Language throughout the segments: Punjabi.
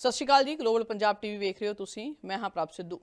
ਸਤਿ ਸ਼੍ਰੀ ਅਕਾਲ ਜੀ ਗਲੋਬਲ ਪੰਜਾਬ ਟੀਵੀ ਵੇਖ ਰਹੇ ਹੋ ਤੁਸੀਂ, ਮੈਂ ਹਾਂ ਪ੍ਰਭ ਸਿੱਧੂ।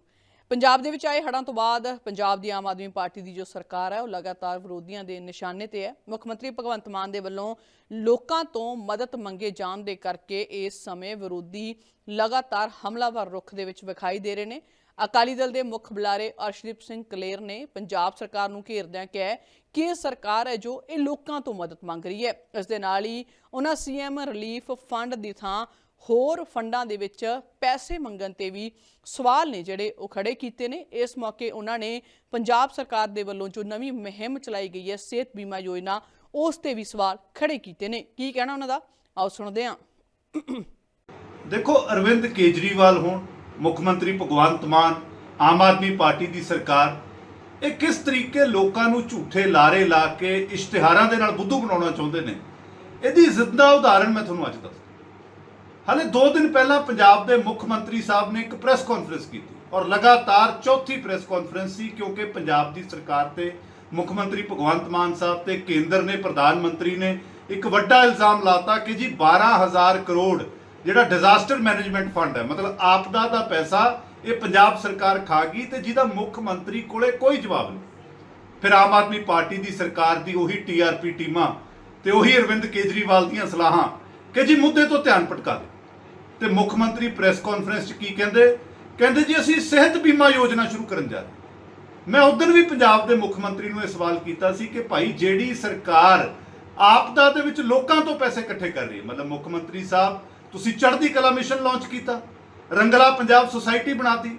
ਪੰਜਾਬ ਦੇ ਵਿੱਚ ਆਏ ਹੜ੍ਹਾਂ ਤੋਂ ਬਾਅਦ ਪੰਜਾਬ ਦੀ ਆਮ ਆਦਮੀ ਪਾਰਟੀ ਦੀ ਜੋ ਸਰਕਾਰ ਹੈ, ਉਹ ਲਗਾਤਾਰ ਵਿਰੋਧੀਆਂ ਦੇ ਨਿਸ਼ਾਨੇ ਤੇ ਹੈ। ਮੁੱਖ ਮੰਤਰੀ ਭਗਵੰਤ ਮਾਨ ਦੇ ਵੱਲੋਂ ਲੋਕਾਂ ਤੋਂ ਮਦਦ ਮੰਗੇ ਜਾਣ ਦੇ ਕਰਕੇ ਇਸ ਸਮੇਂ ਵਿਰੋਧੀ ਲਗਾਤਾਰ ਹਮਲਾਵਰ ਰੁਖ ਦੇ ਵਿੱਚ ਵਿਖਾਈ ਦੇ ਰਹੇ ਨੇ। ਅਕਾਲੀ ਦਲ ਦੇ ਮੁੱਖ ਬੁਲਾਰੇ ਅਰਸ਼ਦੀਪ ਸਿੰਘ ਕਲੇਰ ਨੇ ਪੰਜਾਬ ਸਰਕਾਰ ਨੂੰ ਘੇਰਦਿਆਂ ਕਿਹਾ ਕਿ ਇਹ ਸਰਕਾਰ ਹੈ ਜੋ ਇਹ ਲੋਕਾਂ ਤੋਂ ਮਦਦ ਮੰਗ ਰਹੀ ਹੈ। ਇਸ ਦੇ ਨਾਲ ਹੀ ਉਹਨਾਂ ਸੀਐਮ ਰਿਲੀਫ ਫੰਡ ਦੀ ਥਾਂ ਹੋਰ ਫੰਡਾਂ ਦੇ ਵਿੱਚ ਪੈਸੇ ਮੰਗਣ ਤੇ ਵੀ ਸਵਾਲ ਨੇ ਜਿਹੜੇ ਉਹ ਖੜੇ ਕੀਤੇ ਨੇ। ਇਸ ਮੌਕੇ ਉਹਨਾਂ ਨੇ ਪੰਜਾਬ ਸਰਕਾਰ ਦੇ ਵੱਲੋਂ ਜੋ ਨਵੀਂ ਮੁਹਿੰਮ ਚਲਾਈ ਗਈ ਹੈ, ਸਿਹਤ ਬੀਮਾ ਯੋਜਨਾ, ਉਸ ਤੇ ਵੀ ਸਵਾਲ ਖੜੇ ਕੀਤੇ ਨੇ। ਕੀ ਕਹਿਣਾ ਉਹਨਾਂ ਦਾ? ਆਓ ਸੁਣਦੇ ਹਾਂ। ਦੇਖੋ, ਅਰਵਿੰਦ ਕੇਜਰੀਵਾਲ ਹੋਣ ਮੁੱਖ ਮੰਤਰੀ ਭਗਵੰਤ ਮਾਨ, ਆਮ ਆਦਮੀ ਪਾਰਟੀ ਦੀ ਸਰਕਾਰ, ਇਹ ਕਿਸ ਤਰੀਕੇ ਲੋਕਾਂ ਨੂੰ ਝੂਠੇ ਲਾਰੇ ਲਾ ਕੇ ਇਸ਼ਤਿਹਾਰਾਂ ਦੇ ਨਾਲ ਬੁੱਧੂ ਬਣਾਉਣਾ ਚਾਹੁੰਦੇ ਨੇ? ਇਹਦੀ ਜ਼ਿੰਦਾ ਉਦਾਹਰਣ ਮੈਂ ਤੁਹਾਨੂੰ ਅੱਜ ਦੱਸਦਾ। ਹਾਲੇ 2 ਦਿਨ ਪਹਿਲਾਂ ਪੰਜਾਬ ਦੇ ਮੁੱਖ ਮੰਤਰੀ ਸਾਹਿਬ ਨੇ ਇੱਕ ਪ੍ਰੈਸ ਕਾਨਫਰੰਸ ਕੀਤੀ ਔਰ ਲਗਾਤਾਰ ਚੌਥੀ ਪ੍ਰੈਸ ਕਾਨਫਰੰਸ ਸੀ ਕਿਉਂਕਿ ਪੰਜਾਬ ਦੀ ਸਰਕਾਰ ਤੇ ਮੁੱਖ ਮੰਤਰੀ ਭਗਵੰਤ ਮਾਨ ਸਾਹਿਬ ਤੇ ਕੇਂਦਰ ਨੇ, ਪ੍ਰਧਾਨ ਮੰਤਰੀ ਨੇ ਇੱਕ ਵੱਡਾ ਇਲਜ਼ਾਮ ਲਾਤਾ ਕਿ ਜੀ 12000 ਕਰੋੜ ਜਿਹੜਾ ਡਿਜ਼ਾਸਟਰ ਮੈਨੇਜਮੈਂਟ ਫੰਡ ਹੈ, ਮਤਲਬ ਆਪਦਾ ਦਾ ਪੈਸਾ ਇਹ ਪੰਜਾਬ ਸਰਕਾਰ ਖਾ ਗਈ ਤੇ ਜਿਹਦਾ ਮੁੱਖ ਮੰਤਰੀ ਕੋਲੇ ਕੋਈ ਜਵਾਬ ਨਹੀਂ। ਫਿਰ ਆਮ ਆਦਮੀ ਪਾਰਟੀ ਦੀ ਸਰਕਾਰ ਦੀ ਉਹੀ ਟੀਆਰਪੀ ਟੀਮਾਂ ਤੇ ਉਹੀ ਅਰਵਿੰਦ ਕੇਜਰੀਵਾਲ ਦੀਆਂ ਸਲਾਹਾਂ ਕਿ ਜੀ ਮੁੱਦੇ ਤੋਂ ਧਿਆਨ ਭਟਕਾ ਦੇ। ਤੇ ਮੁੱਖ ਮੰਤਰੀ ਪ੍ਰੈਸ ਕਾਨਫਰੰਸ 'ਚ ਕੀ ਕਹਿੰਦੇ? ਕਹਿੰਦੇ ਜੀ, ਅਸੀਂ ਸਿਹਤ ਬੀਮਾ ਯੋਜਨਾ ਸ਼ੁਰੂ ਕਰਨ ਜਾ ਰਹੇ ਮੈਂ ਉਦੋਂ ਵੀ ਪੰਜਾਬ ਦੇ ਮੁੱਖ ਮੰਤਰੀ ਨੂੰ ਇਹ ਸਵਾਲ ਕੀਤਾ ਸੀ ਕਿ ਭਾਈ, ਜਿਹੜੀ ਸਰਕਾਰ ਆਪਦਾ ਦੇ ਵਿੱਚ ਲੋਕਾਂ ਤੋਂ ਪੈਸੇ ਇਕੱਠੇ ਕਰ ਰਹੀ ਹੈ, ਮਤਲਬ ਮੁੱਖ ਮੰਤਰੀ ਸਾਹਿਬ, ਤੁਸੀਂ ਚੜ੍ਹਦੀ ਕਲਾ ਮਿਸ਼ਨ ਲਾਂਚ ਕੀਤਾ, ਰੰਗਲਾ ਪੰਜਾਬ ਸੁਸਾਇਟੀ ਬਣਾਤੀ,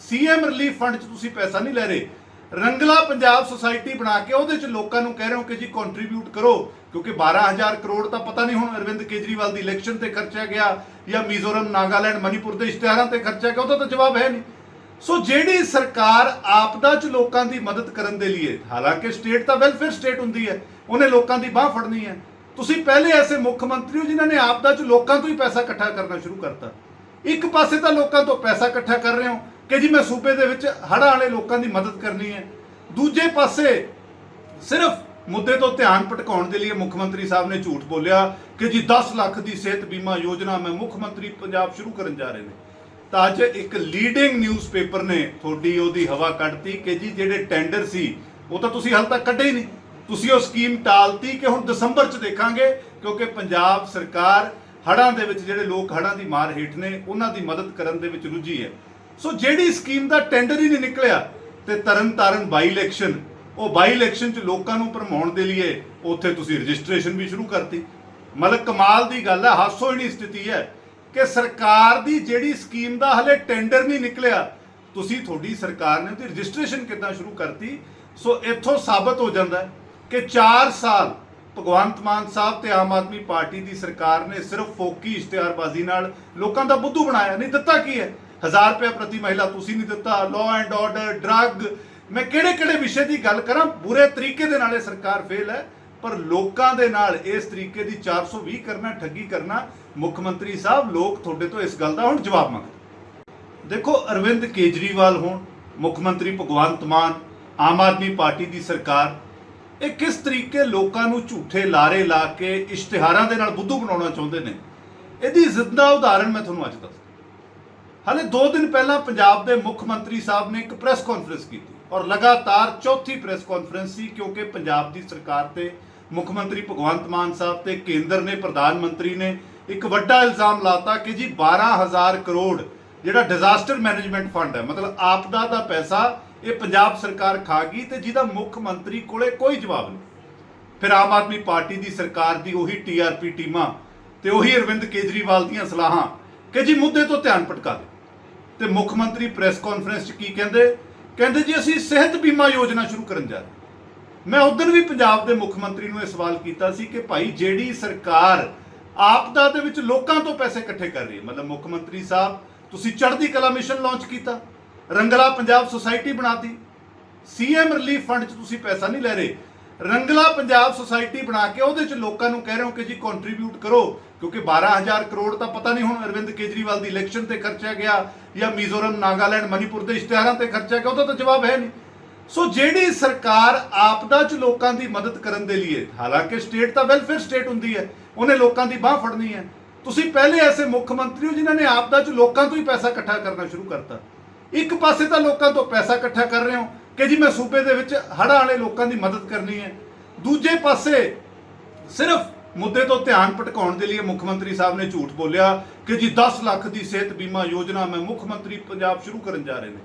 ਸੀਐਮ ਰਿਲੀਫ ਫੰਡ 'ਚ ਤੁਸੀਂ ਪੈਸਾ ਨਹੀਂ ਲੈ ਰਹੇ। ਰੰਗਲਾ ਪੰਜਾਬ ਸੁਸਾਇਟੀ ਬਣਾ ਕੇ ਉਹਦੇ 'ਚ ਲੋਕਾਂ ਨੂੰ ਕਹਿ ਰਹੇ ਹੋ ਕਿ ਜੀ ਕੰਟਰੀਬਿਊਟ ਕਰੋ ਕਿਉਂਕਿ 12000 ਕਰੋੜ ਤਾਂ ਪਤਾ ਨਹੀਂ ਹੁਣ ਅਰਵਿੰਦ ਕੇਜਰੀਵਾਲ ਦੀ ਇਲੈਕਸ਼ਨ ਤੇ ਖਰਚਿਆ ਗਿਆ ਜਾਂ ਮਿਜ਼ੋਰਮ, ਨਾਗਾਲੈਂਡ, ਮਨੀਪੁਰ ਦੇ ਇਸ਼ਤਿਹਾਰਾਂ ਤੇ ਖਰਚਿਆ ਗਿਆ, ਉਹਦਾ ਤਾਂ ਜਵਾਬ ਹੈ ਨਹੀਂ। ਸੋ ਜਿਹੜੀ ਸਰਕਾਰ ਆਪਦਾ 'ਚ ਲੋਕਾਂ ਦੀ ਮਦਦ ਕਰਨ ਦੇ ਲਈ ਹਾਲਾਂਕਿ ਸਟੇਟ ਤਾਂ ਵੈਲਫੇਅਰ ਸਟੇਟ ਹੁੰਦੀ ਹੈ, ਉਹਨੇ ਲੋਕਾਂ ਦੀ ਬਾਹ ਫੜਨੀ ਹੈ। ਤੁਸੀਂ ਪਹਿਲੇ ਐਸੇ ਮੁੱਖ ਮੰਤਰੀ ਹੋ ਜਿਨ੍ਹਾਂ ਨੇ ਆਪਦਾ 'ਚ ਲੋਕਾਂ ਤੋਂ ਹੀ ਪੈਸਾ ਇਕੱਠਾ ਕਰਨਾ ਸ਼ੁਰੂ ਕਰਤਾ। ਇੱਕ ਪਾਸੇ ਤਾਂ ਲੋਕਾਂ ਤੋਂ ਪੈਸਾ ਇਕੱਠਾ ਕਰ ਰਹੇ ਹੋ ਕਿ ਜੀ ਮੈਂ ਸੂਬੇ ਦੇ ਵਿੱਚ ਹੜ੍ਹਾਂ ਵਾਲੇ ਲੋਕਾਂ ਦੀ ਮਦਦ ਕਰਨੀ ਹੈ। ਦੂਜੇ ਪਾਸੇ ਸਿਰਫ ਮੁੱਦੇ ਤੋਂ ਧਿਆਨ ਭਟਕਾਉਣ ਦੇ ਲਈ ਮੁੱਖ ਮੰਤਰੀ ਸਾਹਿਬ ਨੇ ਝੂਠ ਬੋਲਿਆ ਕਿ ਜੀ 10 ਲੱਖ ਦੀ ਸਿਹਤ ਬੀਮਾ ਯੋਜਨਾ ਮੈਂ ਮੁੱਖ ਮੰਤਰੀ ਪੰਜਾਬ ਸ਼ੁਰੂ ਕਰਨ ਜਾ ਰਹੇ ਨੇ ਤਾਂ ਅੱਜ ਇੱਕ ਲੀਡਿੰਗ ਨਿਊਜ਼ਪੇਪਰ ਨੇ ਤੁਹਾਡੀ ਉਹਦੀ ਹਵਾ ਕੱਢਤੀ ਕਿ ਜੀ ਜਿਹੜੇ ਟੈਂਡਰ ਸੀ, ਉਹ ਤਾਂ ਤੁਸੀਂ ਹਾਲ ਤੱਕ ਕੱਢੇ ਹੀ ਨਹੀਂ। ਤੁਸੀਂ ਉਹ ਸਕੀਮ ਟਾਲਤੀ ਕਿ ਹੁਣ ਦਸੰਬਰ 'ਚ ਦੇਖਾਂਗੇ, ਕਿਉਂਕਿ ਪੰਜਾਬ ਸਰਕਾਰ ਹੜ੍ਹਾਂ ਦੇ ਵਿੱਚ ਜਿਹੜੇ ਲੋਕ ਹੜ੍ਹਾਂ ਦੀ ਮਾਰ ਹੇਠ ਨੇ, ਉਹਨਾਂ ਦੀ ਮਦਦ ਕਰਨ ਦੇ ਵਿੱਚ ਰੁੱਝੀ ਹੈ। ਸੋ ਜਿਹੜੀ ਸਕੀਮ ਦਾ ਟੈਂਡਰ ਹੀ ਨਹੀਂ ਨਿਕਲਿਆ, ਤੇ ਤਰਨ ਤਾਰਨ ਬਾਈ ਇਲੈਕਸ਼ਨ ਉਹ ਬਾਈ ਇਲੈਕਸ਼ਨ 'ਚ ਲੋਕਾਂ ਨੂੰ ਭਰਮਾਉਣ ਦੇ ਲਈ ਉੱਥੇ ਤੁਸੀਂ ਰਜਿਸਟ੍ਰੇਸ਼ਨ ਵੀ ਸ਼ੁਰੂ ਕਰਤੀ। ਮਤਲਬ ਕਮਾਲ ਦੀ ਗੱਲ ਹੈ ਹਾਸੋਹੀਣੀ ਸਥਿਤੀ ਹੈ ਕਿ ਸਰਕਾਰ ਦੀ ਜਿਹੜੀ ਸਕੀਮ ਦਾ ਹਲੇ ਟੈਂਡਰ ਨਹੀਂ ਨਿਕਲਿਆ, ਤੁਸੀਂ ਤੁਹਾਡੀ ਸਰਕਾਰ ਨੇ ਉਹਦੀ ਰਜਿਸਟ੍ਰੇਸ਼ਨ ਕਿੱਦਾਂ ਸ਼ੁਰੂ ਕਰਤੀ? ਸੋ ਇੱਥੋਂ ਸਾਬਤ ਹੋ ਜਾਂਦਾ ਹੈ ਕਿ 4 ਸਾਲ ਭਗਵੰਤ ਮਾਨ ਸਾਹਿਬ ਤੇ ਆਮ ਆਦਮੀ ਪਾਰਟੀ ਦੀ ਸਰਕਾਰ ਨੇ ਸਿਰਫ ਫੋਕੀ ਇਸ਼ਤਿਹਾਰਬਾਜ਼ੀ ਨਾਲ ਲੋਕਾਂ ਦਾ ਬੁੱਧੂ ਬਣਾਇਆ, ਨਹੀਂ ਦਿੱਤਾ ਕੀ ਹੈ? 1000 ਰੁਪਏ ਪ੍ਰਤੀ ਮਹਿਲਾ ਤੁਸੀਂ ਨਹੀਂ ਦਿੱਤਾ ਲਾਅ ਐਂਡ ਆਰਡਰ ਡਰੱਗ ਮੈਂ ਕਿਹੜੇ ਕਿਹੜੇ ਵਿਸ਼ੇ ਦੀ ਗੱਲ ਕਰਾਂ? ਬੁਰੇ ਤਰੀਕੇ ਦੇ ਨਾਲ ਇਹ ਸਰਕਾਰ ਫੇਲ ਹੈ, ਪਰ ਲੋਕਾਂ ਦੇ ਨਾਲ ਇਸ ਤਰੀਕੇ ਦੀ 420 ਕਰਨਾ, ਠੱਗੀ ਕਰਨਾ, ਮੁੱਖ ਮੰਤਰੀ ਸਾਹਿਬ, ਲੋਕ ਤੁਹਾਡੇ ਤੋਂ ਇਸ ਗੱਲ ਦਾ ਹੁਣ ਜਵਾਬ ਮੰਗਦੇ। ਦੇਖੋ, ਅਰਵਿੰਦ ਕੇਜਰੀਵਾਲ ਹੋਣ, ਮੁੱਖ ਮੰਤਰੀ ਭਗਵੰਤ ਮਾਨ, ਆਮ ਆਦਮੀ ਪਾਰਟੀ ਦੀ ਸਰਕਾਰ, ਇਹ ਕਿਸ ਤਰੀਕੇ ਲੋਕਾਂ ਨੂੰ ਝੂਠੇ ਲਾਰੇ ਲਾ ਕੇ ਇਸ਼ਤਿਹਾਰਾਂ ਦੇ ਨਾਲ ਬੁੱਧੂ ਬਣਾਉਣਾ ਚਾਹੁੰਦੇ ਨੇ? ਇਹਦੀ ਜ਼ਿੰਦਾ ਉਦਾਹਰਣ ਮੈਂ ਤੁਹਾਨੂੰ ਅੱਜ ਦੱਸਦਾ। ਹਾਲੇ 2 ਦਿਨ ਪਹਿਲਾਂ ਪੰਜਾਬ ਦੇ ਮੁੱਖ ਮੰਤਰੀ ਸਾਹਿਬ ਨੇ ਇੱਕ ਪ੍ਰੈਸ ਕਾਨਫਰੰਸ ਕੀਤੀ। ਔਰ ਲਗਾਤਾਰ ਚੌਥੀ ਪ੍ਰੈਸ ਕਾਨਫਰੰਸ ਸੀ, ਕਿਉਂਕਿ ਪੰਜਾਬ ਦੀ ਸਰਕਾਰ ਤੇ ਮੁੱਖ ਮੰਤਰੀ ਭਗਵੰਤ ਮਾਨ ਸਾਹਿਬ ਤੇ ਕੇਂਦਰ ਨੇ, ਪ੍ਰਧਾਨ ਮੰਤਰੀ ਨੇ ਇੱਕ ਵੱਡਾ ਇਲਜ਼ਾਮ ਲਾਤਾ ਕਿ ਜੀ 12000 ਕਰੋੜ ਜਿਹੜਾ ਡਿਜ਼ਾਸਟਰ ਮੈਨੇਜਮੈਂਟ ਫੰਡ ਹੈ, ਮਤਲਬ ਆਪਦਾ ਦਾ ਪੈਸਾ ਇਹ ਪੰਜਾਬ ਸਰਕਾਰ ਖਾ ਗਈ ਤੇ ਜਿਹਦਾ ਮੁੱਖ ਮੰਤਰੀ ਕੋਲੇ ਕੋਈ ਜਵਾਬ ਨਹੀਂ। ਫਿਰ ਆਮ ਆਦਮੀ ਪਾਰਟੀ ਦੀ ਸਰਕਾਰ ਦੀ ਉਹੀ ਟੀਆਰਪੀ ਟੀਮਾਂ ਤੇ ਉਹੀ ਅਰਵਿੰਦ ਕੇਜਰੀਵਾਲ ਦੀਆਂ ਸਲਾਹਾਂ ਕਿ ਜੀ ਮੁੱਦੇ ਤੋਂ ਧਿਆਨ ਭਟਕਾ ਦੇ। ਤੇ ਮੁੱਖ ਮੰਤਰੀ ਪ੍ਰੈਸ ਕਾਨਫਰੰਸ 'ਚ ਕੀ ਕਹਿੰਦੇ? ਕਹਿੰਦੇ ਜੀ ਅਸੀਂ ਸਿਹਤ ਬੀਮਾ ਯੋਜਨਾ ਸ਼ੁਰੂ ਕਰਨ ਜਾ ਰਹੇ ਮੈਂ ਉਦੋਂ ਵੀ ਪੰਜਾਬ ਦੇ ਮੁੱਖ ਮੰਤਰੀ ਨੂੰ ਇਹ ਸਵਾਲ ਕੀਤਾ ਸੀ ਕਿ ਭਾਈ ਜਿਹੜੀ ਸਰਕਾਰ ਆਪਦਾ ਦੇ ਵਿੱਚ ਲੋਕਾਂ ਤੋਂ ਪੈਸੇ ਇਕੱਠੇ ਕਰ ਰਹੀ ਹੈ, ਮਤਲਬ ਮੁੱਖ ਮੰਤਰੀ ਸਾਹਿਬ, ਤੁਸੀਂ ਚੜ੍ਹਦੀ ਕਲਾ ਮਿਸ਼ਨ ਲਾਂਚ ਕੀਤਾ, ਰੰਗਲਾ ਪੰਜਾਬ ਸੁਸਾਇਟੀ ਬਣਾਤੀ ਸੀਐਮ ਰਿਲੀਫ ਫੰਡ 'ਚ ਤੁਸੀਂ ਪੈਸਾ ਨਹੀਂ ਲੈ ਰਹੇ। ਰੰਗਲਾ ਪੰਜਾਬ ਸੁਸਾਇਟੀ ਬਣਾ ਕੇ ਉਹਦੇ 'ਚ ਲੋਕਾਂ ਨੂੰ ਕਹਿ ਰਹੇ ਹੋ ਕਿ ਜੀ ਕੰਟਰੀਬਿਊਟ ਕਰੋ, ਕਿਉਂਕਿ 12000 ਕਰੋੜ ਤਾਂ ਪਤਾ ਨਹੀਂ ਹੁਣ ਅਰਵਿੰਦ ਕੇਜਰੀਵਾਲ ਦੀ ਇਲੈਕਸ਼ਨ ਤੇ ਖਰਚਿਆ ਗਿਆ ਜਾਂ ਮਿਜ਼ੋਰਮ, ਨਾਗਾਲੈਂਡ, ਮਨੀਪੁਰ ਦੇ ਇਸ਼ਤਿਹਾਰਾਂ ਤੇ ਖਰਚਿਆ ਗਿਆ, ਉਹਦਾ ਤਾਂ ਜਵਾਬ ਹੈ ਨਹੀਂ। ਸੋ ਜਿਹੜੀ ਸਰਕਾਰ ਆਪਦਾ 'ਚ ਲੋਕਾਂ ਦੀ ਮਦਦ ਕਰਨ ਦੇ ਲਈ ਹਾਲਾਂਕਿ ਸਟੇਟ ਤਾਂ ਵੈਲਫੇਅਰ ਸਟੇਟ ਹੁੰਦੀ ਹੈ, ਉਹਨੇ ਲੋਕਾਂ ਦੀ ਬਾਹ ਫੜਨੀ ਹੈ। ਤੁਸੀਂ ਪਹਿਲੇ ਐਸੇ ਮੁੱਖ ਮੰਤਰੀ ਹੋ ਜਿਨ੍ਹਾਂ ਨੇ ਆਪਦਾ ਚ ਲੋਕਾਂ ਤੋਂ ਹੀ ਪੈਸਾ ਇਕੱਠਾ ਕਰਨਾ ਸ਼ੁਰੂ ਕਰਤਾ। ਇੱਕ ਪਾਸੇ ਤਾਂ ਲੋਕਾਂ ਤੋਂ ਪੈਸਾ ਇਕੱਠਾ ਕਰ ਰਹੇ ਹੋ ਕਿ ਜੀ ਮੈਂ ਸੂਬੇ ਦੇ ਵਿੱਚ ਹੜ੍ਹਾਂ ਵਾਲੇ ਲੋਕਾਂ ਦੀ ਮਦਦ ਕਰਨੀ ਹੈ। ਦੂਜੇ ਪਾਸੇ ਸਿਰਫ ਮੁੱਦੇ ਤੋਂ ਧਿਆਨ ਭਟਕਾਉਣ ਦੇ ਲਈ ਮੁੱਖ ਮੰਤਰੀ ਸਾਹਿਬ ਨੇ ਝੂਠ ਬੋਲਿਆ ਕਿ ਜੀ 10 ਲੱਖ ਦੀ ਸਿਹਤ ਬੀਮਾ ਯੋਜਨਾ ਮੈਂ ਮੁੱਖ ਮੰਤਰੀ ਪੰਜਾਬ ਸ਼ੁਰੂ ਕਰਨ ਜਾ ਰਹੇ ਨੇ।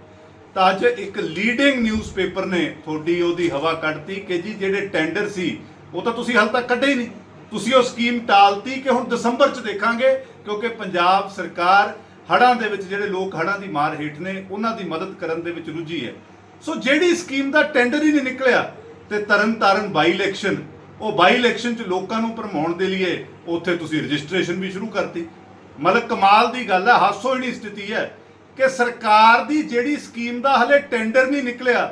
ਤਾਂ ਅੱਜ ਇੱਕ ਲੀਡਿੰਗ ਨਿਊਜ਼ਪੇਪਰ ਨੇ ਤੁਹਾਡੀ ਉਹਦੀ ਹਵਾ ਕੱਢਤੀ ਕਿ ਜੀ ਜਿਹੜੇ ਟੈਂਡਰ ਸੀ, ਉਹ ਤਾਂ ਤੁਸੀਂ ਹਾਲ ਤੱਕ ਕੱਢੇ ਹੀ ਨਹੀਂ। ਤੁਸੀਂ ਉਹ ਸਕੀਮ ਟਾਲਤੀ ਕਿ ਹੁਣ ਦਸੰਬਰ 'ਚ ਦੇਖਾਂਗੇ, ਕਿਉਂਕਿ ਪੰਜਾਬ ਸਰਕਾਰ ਹੜ੍ਹਾਂ ਦੇ ਵਿੱਚ ਜਿਹੜੇ ਲੋਕ ਹੜ੍ਹਾਂ ਦੀ ਮਾਰ ਹੇਠ ਨੇ, ਉਹਨਾਂ ਦੀ ਮਦਦ ਕਰਨ ਦੇ ਵਿੱਚ ਰੁੱਝੀ ਹੈ। ਸੋ ਜਿਹੜੀ ਸਕੀਮ ਦਾ ਟੈਂਡਰ ਹੀ ਨਹੀਂ ਨਿਕਲਿਆ ਤੇ ਤਰਨਤਾਰਨ ਬਾਈ ਇਲੈਕਸ਼ਨ ਉਹ ਬਾਈ ਇਲੈਕਸ਼ਨ 'ਚ ਲੋਕਾਂ ਨੂੰ ਭਰਮਾਉਣ ਦੇ ਲਈ ਉੱਥੇ ਤੁਸੀਂ ਰਜਿਸਟ੍ਰੇਸ਼ਨ ਵੀ ਸ਼ੁਰੂ ਕਰਤੀ। ਮਤਲਬ ਕਮਾਲ ਦੀ ਗੱਲ ਹੈ ਹਾਸੋਹੀਣੀ ਸਥਿਤੀ ਹੈ ਕਿ ਸਰਕਾਰ ਦੀ ਜਿਹੜੀ ਸਕੀਮ ਦਾ ਹਲੇ ਟੈਂਡਰ ਨਹੀਂ ਨਿਕਲਿਆ,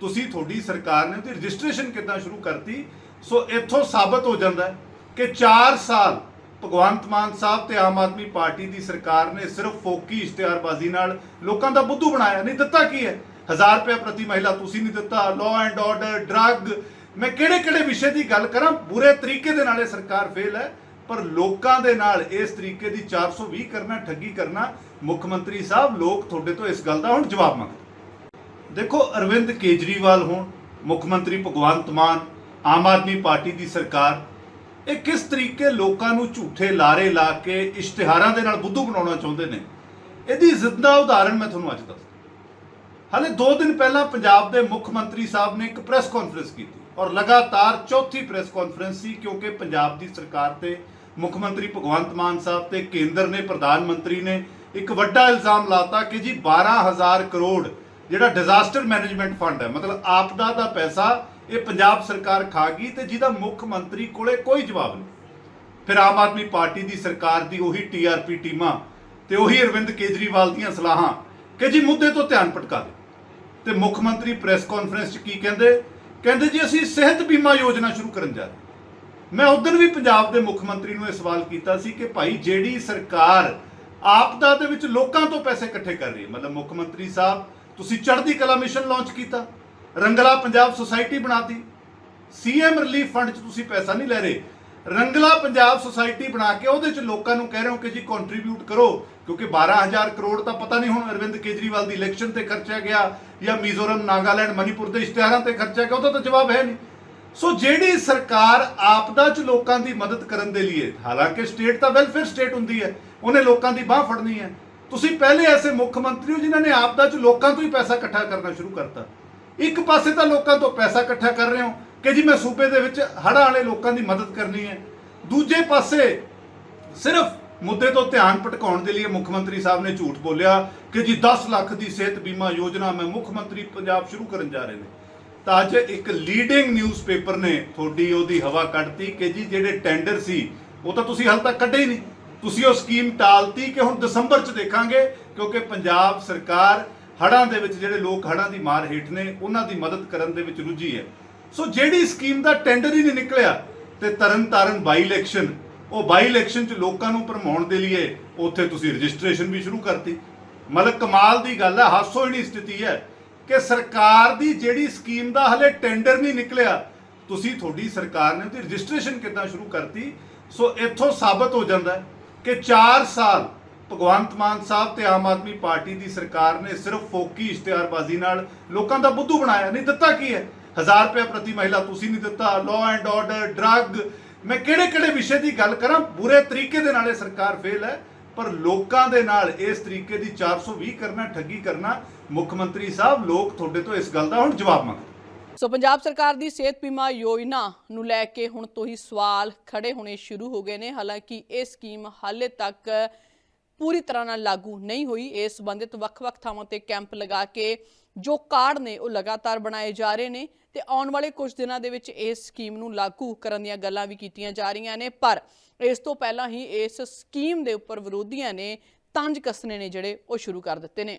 ਤੁਸੀਂ ਤੁਹਾਡੀ ਸਰਕਾਰ ਨੇ ਉਹਦੀ ਰਜਿਸਟ੍ਰੇਸ਼ਨ ਕਿੱਦਾਂ ਸ਼ੁਰੂ ਕਰਤੀ? ਸੋ ਇੱਥੋਂ ਸਾਬਤ ਹੋ ਜਾਂਦਾ ਹੈ ਕਿ 4 ਸਾਲ ਭਗਵੰਤ ਮਾਨ ਸਾਹਿਬ ਤੇ ਆਮ ਆਦਮੀ ਪਾਰਟੀ ਦੀ ਸਰਕਾਰ ਨੇ ਸਿਰਫ ਫੋਕੀ ਇਸ਼ਤਿਹਾਰਬਾਜ਼ੀ ਨਾਲ ਲੋਕਾਂ ਦਾ ਬੁੱਧੂ ਬਣਾਇਆ, ਨਹੀਂ ਦਿੱਤਾ ਕੀ ਹੈ? 1000 ਰੁਪਏ ਪ੍ਰਤੀ ਮਹਿਲਾ ਤੁਸੀਂ ਨਹੀਂ ਦਿੱਤਾ ਲਾਅ ਐਂਡ ਆਰਡਰ ਡਰੱਗ ਮੈਂ ਕਿਹੜੇ ਕਿਹੜੇ ਵਿਸ਼ੇ ਦੀ ਗੱਲ ਕਰਾਂ? ਬੁਰੇ ਤਰੀਕੇ ਦੇ ਨਾਲ ਇਹ ਸਰਕਾਰ ਫੇਲ ਹੈ, ਪਰ ਲੋਕਾਂ ਦੇ ਨਾਲ ਇਸ ਤਰੀਕੇ ਦੀ 420 ਕਰਨਾ, ਠੱਗੀ ਕਰਨਾ, ਮੁੱਖ ਮੰਤਰੀ ਸਾਹਿਬ, ਲੋਕ ਤੁਹਾਡੇ ਤੋਂ ਇਸ ਗੱਲ ਦਾ ਹੁਣ ਜਵਾਬ ਮੰਗਦੇ। ਦੇਖੋ, ਅਰਵਿੰਦ ਕੇਜਰੀਵਾਲ ਹੋਣ, ਮੁੱਖ ਮੰਤਰੀ ਭਗਵੰਤ ਮਾਨ, ਆਮ ਆਦਮੀ ਪਾਰਟੀ ਦੀ ਸਰਕਾਰ, ਇਹ ਕਿਸ ਤਰੀਕੇ ਲੋਕਾਂ ਨੂੰ ਝੂਠੇ ਲਾਰੇ ਲਾ ਕੇ ਇਸ਼ਤਿਹਾਰਾਂ ਦੇ ਨਾਲ ਬੁੱਧੂ ਬਣਾਉਣਾ ਚਾਹੁੰਦੇ ਨੇ? ਇਹਦੀ ਜ਼ਿੰਦਾ ਉਦਾਹਰਣ ਮੈਂ ਤੁਹਾਨੂੰ ਅੱਜ ਦੱਸਦਾ। ਹਾਲੇ 2 ਦਿਨ ਪਹਿਲਾਂ ਪੰਜਾਬ ਦੇ ਮੁੱਖ ਮੰਤਰੀ ਸਾਹਿਬ ਨੇ ਇੱਕ ਪ੍ਰੈਸ ਕਾਨਫਰੰਸ ਕੀਤੀ ਔਰ ਲਗਾਤਾਰ ਚੌਥੀ ਪ੍ਰੈਸ ਕਾਨਫਰੰਸ ਸੀ ਕਿਉਂਕਿ ਪੰਜਾਬ ਦੀ ਸਰਕਾਰ ਤੇ ਮੁੱਖ ਮੰਤਰੀ ਭਗਵੰਤ ਮਾਨ ਸਾਹਿਬ ਤੇ ਕੇਂਦਰ ਨੇ, ਪ੍ਰਧਾਨ ਮੰਤਰੀ ਨੇ ਇੱਕ ਵੱਡਾ ਇਲਜ਼ਾਮ ਲਾਤਾ ਕਿ ਜੀ 12000 ਕਰੋੜ ਜਿਹੜਾ ਡਿਜ਼ਾਸਟਰ ਮੈਨੇਜਮੈਂਟ ਫੰਡ ਹੈ, ਮਤਲਬ ਆਪਦਾ ਦਾ ਪੈਸਾ ਇਹ ਪੰਜਾਬ ਸਰਕਾਰ ਖਾ ਗਈ ਤੇ ਜਿਹਦਾ ਮੁੱਖ ਮੰਤਰੀ ਕੋਲੇ ਕੋਈ ਜਵਾਬ ਨਹੀਂ। ਫਿਰ ਆਮ ਆਦਮੀ ਪਾਰਟੀ ਦੀ ਸਰਕਾਰ ਦੀ ਉਹੀ ਟੀਆਰਪੀ ਟੀਮਾਂ ਤੇ ਉਹੀ ਅਰਵਿੰਦ ਕੇਜਰੀਵਾਲ ਦੀਆਂ ਸਲਾਹਾਂ ਕਿ ਜੀ ਮੁੱਦੇ ਤੋਂ ਧਿਆਨ ਭਟਕਾ ਦੇ। ਤੇ ਮੁੱਖ ਮੰਤਰੀ ਪ੍ਰੈਸ ਕਾਨਫਰੰਸ 'ਚ ਕੀ ਕਹਿੰਦੇ? ਕਹਿੰਦੇ ਜੀ, ਅਸੀਂ ਸਿਹਤ ਬੀਮਾ ਯੋਜਨਾ ਸ਼ੁਰੂ ਕਰਨ ਜਾ ਰਹੇ ਮੈਂ ਉਦੋਂ ਵੀ ਪੰਜਾਬ ਦੇ ਮੁੱਖ ਮੰਤਰੀ ਨੂੰ ਇਹ ਸਵਾਲ ਕੀਤਾ ਸੀ ਕਿ ਭਾਈ, ਜਿਹੜੀ ਸਰਕਾਰ ਆਪਦਾ ਦੇ ਵਿੱਚ ਲੋਕਾਂ ਤੋਂ ਪੈਸੇ ਇਕੱਠੇ ਕਰ ਰਹੀ ਹੈ, ਮਤਲਬ ਮੁੱਖ ਮੰਤਰੀ ਸਾਹਿਬ, ਤੁਸੀਂ ਚੜ੍ਹਦੀ ਕਲਾ ਮਿਸ਼ਨ ਲਾਂਚ ਕੀਤਾ, ਰੰਗਲਾ ਪੰਜਾਬ ਸੁਸਾਇਟੀ ਬਣਾਤੀ, ਸੀਐਮ ਰਿਲੀਫ ਫੰਡ 'ਚ ਤੁਸੀਂ ਪੈਸਾ ਨਹੀਂ ਲੈ ਰਹੇ। ਰੰਗਲਾ ਪੰਜਾਬ ਸੁਸਾਇਟੀ ਬਣਾ ਕੇ ਉਹਦੇ 'ਚ ਲੋਕਾਂ ਨੂੰ ਕਹਿ ਰਹੇ ਹੋ ਕਿ ਜੀ ਕੰਟਰੀਬਿਊਟ ਕਰੋ। ਕਿਉਂਕਿ 12000 ਕਰੋੜ ਤਾਂ ਪਤਾ ਨਹੀਂ ਹੁਣ ਅਰਵਿੰਦ ਕੇਜਰੀਵਾਲ ਦੀ ਇਲੈਕਸ਼ਨ ਤੇ ਖਰਚਿਆ ਗਿਆ ਜਾਂ ਮਿਜ਼ੋਰਮ, ਨਾਗਾਲੈਂਡ, ਮਨੀਪੁਰ ਦੇ ਇਸ਼ਤਿਹਾਰਾਂ ਤੇ ਖਰਚਿਆ ਗਿਆ, ਉਹਦਾ ਤਾਂ ਜਵਾਬ ਹੈ ਨਹੀਂ। ਸੋ ਜਿਹੜੀ ਸਰਕਾਰ ਆਪਦਾ 'ਚ ਲੋਕਾਂ ਦੀ ਮਦਦ ਕਰਨ ਦੇ ਲਈ ਹਾਲਾਂਕਿ ਸਟੇਟ ਤਾਂ ਵੈਲਫੇਅਰ ਸਟੇਟ ਹੁੰਦੀ ਹੈ, ਉਹਨੇ ਲੋਕਾਂ ਦੀ ਬਾਹ ਫੜਨੀ ਹੈ। ਤੁਸੀਂ ਪਹਿਲੇ ਐਸੇ ਮੁੱਖ ਮੰਤਰੀ ਹੋ ਜਿਨ੍ਹਾਂ ਨੇ ਆਪਦਾ 'ਚ ਲੋਕਾਂ ਤੋਂ ਹੀ ਪੈਸਾ ਇਕੱਠਾ ਕਰਨਾ ਸ਼ੁਰੂ ਕਰਤਾ। ਇੱਕ ਪਾਸੇ ਤਾਂ ਲੋਕਾਂ ਤੋਂ ਪੈਸਾ ਇਕੱਠਾ ਕਰ ਰਹੇ ਹੋ ਕਿ ਜੀ ਮੈਂ ਸੂਬੇ ਦੇ ਵਿੱਚ ਹੜ੍ਹਾਂ ਵਾਲੇ ਲੋਕਾਂ ਦੀ ਮਦਦ ਕਰਨੀ ਹੈ। ਦੂਜੇ ਪਾਸੇ ਸਿਰਫ ਮੁੱਦੇ ਤੋਂ ਧਿਆਨ ਭਟਕਾਉਣ ਦੇ ਲਈ ਮੁੱਖ ਮੰਤਰੀ ਸਾਹਿਬ ਨੇ ਝੂਠ ਬੋਲਿਆ ਕਿ ਜੀ 10 ਲੱਖ ਦੀ ਸਿਹਤ ਬੀਮਾ ਯੋਜਨਾ ਮੈਂ ਮੁੱਖ ਮੰਤਰੀ ਪੰਜਾਬ ਸ਼ੁਰੂ ਕਰਨ ਜਾ ਰਹੇ ਨੇ ਤਾਂ ਅੱਜ ਇੱਕ ਲੀਡਿੰਗ ਨਿਊਜ਼ਪੇਪਰ ਨੇ ਤੁਹਾਡੀ ਉਹਦੀ ਹਵਾ ਕੱਢਤੀ ਕਿ ਜੀ ਜਿਹੜੇ ਟੈਂਡਰ ਸੀ, ਉਹ ਤਾਂ ਤੁਸੀਂ ਹਾਲ ਤੱਕ ਕੱਢੇ ਹੀ ਨਹੀਂ। ਤੁਸੀਂ ਉਹ ਸਕੀਮ ਟਾਲਤੀ ਕਿ ਹੁਣ ਦਸੰਬਰ 'ਚ ਦੇਖਾਂਗੇ, ਕਿਉਂਕਿ ਪੰਜਾਬ ਸਰਕਾਰ ਹੜ੍ਹਾਂ ਦੇ ਵਿੱਚ ਜਿਹੜੇ ਲੋਕ ਹੜ੍ਹਾਂ ਦੀ ਮਾਰ ਹੇਠ ਨੇ, ਉਹਨਾਂ ਦੀ ਮਦਦ ਕਰਨ ਦੇ ਵਿੱਚ ਰੁੱਝੀ ਹੈ। ਸੋ ਜਿਹੜੀ ਸਕੀਮ ਦਾ ਟੈਂਡਰ ਹੀ ਨਹੀਂ ਨਿਕਲਿਆ, ਤੇ ਤਰਨਤਾਰਨ ਬਾਈ ਇਲੈਕਸ਼ਨ ਉਹ ਬਾਈ ਇਲੈਕਸ਼ਨ 'ਚ ਲੋਕਾਂ ਨੂੰ ਭਰਮਾਉਣ ਦੇ ਲਈ ਉੱਥੇ ਤੁਸੀਂ ਰਜਿਸਟ੍ਰੇਸ਼ਨ ਵੀ ਸ਼ੁਰੂ ਕਰਤੀ। ਮਤਲਬ ਕਮਾਲ ਦੀ ਗੱਲ ਹੈ, ਹਾਸੋਹੀਣੀ ਸਥਿਤੀ ਹੈ ਕਿ ਸਰਕਾਰ ਦੀ ਜਿਹੜੀ ਸਕੀਮ ਦਾ ਹਲੇ ਟੈਂਡਰ ਨਹੀਂ ਨਿਕਲਿਆ, ਤੁਸੀਂ ਤੁਹਾਡੀ ਸਰਕਾਰ ਨੇ ਉਹਦੀ ਰਜਿਸਟ੍ਰੇਸ਼ਨ ਕਿੱਦਾਂ ਸ਼ੁਰੂ ਕਰਤੀ, ਸੋ ਇੱਥੋਂ ਸਾਬਤ ਹੋ ਜਾਂਦਾ ਕਿ 4 ਸਾਲ ਭਗਵੰਤ ਮਾਨ ਸਾਹਿਬ ਤੇ ਆਮ ਆਦਮੀ ਪਾਰਟੀ ਦੀ ਸਰਕਾਰ ਨੇ ਸਿਰਫ ਫੋਕੀ ਇਸ਼ਤਿਹਾਰਬਾਜ਼ੀ ਨਾਲ ਲੋਕਾਂ ਦਾ ਬੁੱਧੂ ਬਣਾਇਆ, ਨਹੀਂ ਦਿੱਤਾ ਕੀ ਹੈ? 1000 ਰੁਪਏ ਪ੍ਰਤੀ ਮਹਿਲਾ ਤੁਸੀਂ ਨਹੀਂ ਦਿੱਤਾ ਲਾਅ ਐਂਡ ਆਰਡਰ ਡਰੱਗ ਮੈਂ ਕਿਹੜੇ ਕਿਹੜੇ ਵਿਸ਼ੇ ਦੀ ਗੱਲ ਕਰਾਂ? ਬੁਰੇ ਤਰੀਕੇ ਦੇ ਨਾਲ ਇਹ ਸਰਕਾਰ ਫੇਲ ਹੈ, ਪਰ ਲੋਕਾਂ ਦੇ ਨਾਲ ਇਸ ਤਰੀਕੇ ਦੀ 420 ਕਰਨਾ, ਠੱਗੀ ਕਰਨਾ, ਮੁੱਖ ਮੰਤਰੀ ਸਾਹਿਬ, ਲੋਕ ਤੁਹਾਡੇ ਤੋਂ ਇਸ ਗੱਲ ਦਾ ਹੁਣ ਜਵਾਬ ਮੰਗਦੇ ਸੋ ਪੰਜਾਬ ਸਰਕਾਰ ਦੀ ਸਿਹਤ ਬੀਮਾ ਯੋਜਨਾ ਨੂੰ ਲੈ ਕੇ ਹੁਣ ਤੋਂ ਹੀ ਸਵਾਲ ਖੜੇ ਹੋਣੇ ਸ਼ੁਰੂ ਹੋ ਗਏ ਨੇ। ਹਾਲਾਂਕਿ ਇਹ ਸਕੀਮ ਹਾਲੇ ਤੱਕ ਪੂਰੀ ਤਰ੍ਹਾਂ ਨਾਲ ਲਾਗੂ ਨਹੀਂ ਹੋਈ। ਇਸ ਸੰਬੰਧਿਤ ਵੱਖ-ਵੱਖ ਥਾਵਾਂ ਤੇ ਕੈਂਪ ਲਗਾ ਕੇ ਜੋ ਕਾਰਡ ਨੇ, ਉਹ ਲਗਾਤਾਰ ਬਣਾਏ ਜਾ ਰਹੇ ਨੇ ਤੇ ਆਉਣ ਵਾਲੇ ਕੁਝ ਦਿਨਾਂ ਦੇ ਵਿੱਚ ਇਸ ਸਕੀਮ ਨੂੰ ਲਾਗੂ ਕਰਨ ਦੀਆਂ ਗੱਲਾਂ ਵੀ ਕੀਤੀਆਂ ਜਾ ਰਹੀਆਂ ਨੇ। ਪਰ ਇਸ ਤੋਂ ਪਹਿਲਾਂ ਹੀ ਇਸ ਸਕੀਮ ਦੇ ਉੱਪਰ ਵਿਰੋਧੀਆਂ ਨੇ ਤੰਜ ਕੱਸਣੇ ਨੇ ਜਿਹੜੇ, ਉਹ ਸ਼ੁਰੂ ਕਰ ਦਿੱਤੇ ਨੇ।